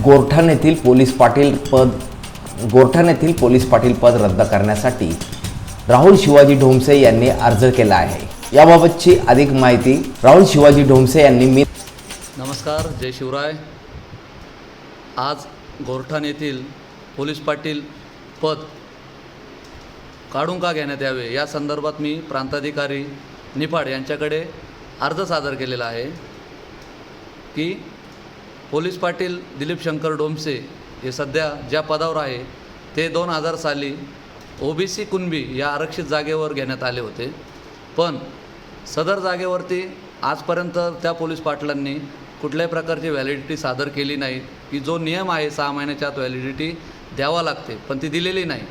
गोरठाण येथील पोलीस पाटील पद गोरठाण येथील पोलीस पाटील पद रद्द करण्यासाठी राहुल शिवाजी ढोमसे यांनी अर्ज केला आहे. याबाबतची अधिक माहिती राहुल शिवाजी ढोमसे यांनी मी नमस्कार जय शिवराय. आज गोरठाण येथील पोलीस पाटील पद काढून का घेण्यात यावे? या संदर्भात मी प्रांताधिकारी निफाड यांच्याकडे अर्ज सादर केलेला आहे की पोलीस पाटील दिलीप शंकर डोमसे हे सध्या ज्या पदावर आहे ते दोन हजार साली ओबीसी कुणबी या आरक्षित जागेवर घेण्यात आले होते. पण सदर जागेवरती आजपर्यंत त्या पोलीस पाटलांनी कुठल्याही प्रकारची व्हॅलिडिटी सादर केली नाही की जो नियम आहे सहा महिन्याच्या आत व्हॅलिडिटी द्यावा लागते पण ती दिलेली नाही.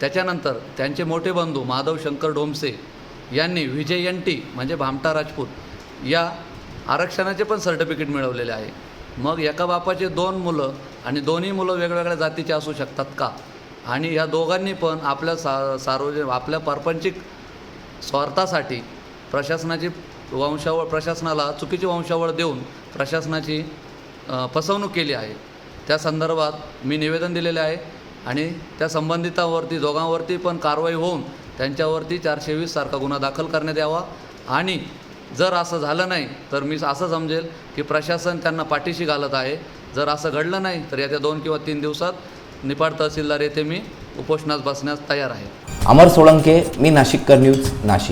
त्याच्यानंतर त्यांचे मोठे बंधू माधव शंकर डोमसे यांनी विजय एन टी म्हणजे भामटा राजपूत या आरक्षणाचे पण सर्टिफिकेट मिळवलेले आहे. मग एका बापाचे दोन मुलं आणि दोन्ही मुलं वेगवेगळ्या जातीचे असू शकतात का? आणि या दोघांनी पण आपल्या सा सार्वजनिक आपल्या पारपंचिक स्वार्थासाठी प्रशासनाची वंशावळ प्रशासनाला चुकीची वंशावळ देऊन प्रशासनाची फसवणूक केली आहे. त्या संदर्भात मी निवेदन दिलेले आहे आणि त्या संबंधितावरती दोघांवरती पण कारवाई होऊन त्यांच्यावरती चारशे वीस सारखा गुन्हा दाखल करण्यात यावा आणि जर असं झालं नाही तर मी असं समजेल की प्रशासन त्यांना पाठीशी घालत आहे. जर असं घडलं नाही तर येत्या दोन किंवा तीन दिवसात निपाड तहसीलदार येथे मी उपोषणास बसण्यास तयार आहे. अमर सोळंके मी नाशिककर न्यूज नाशिक.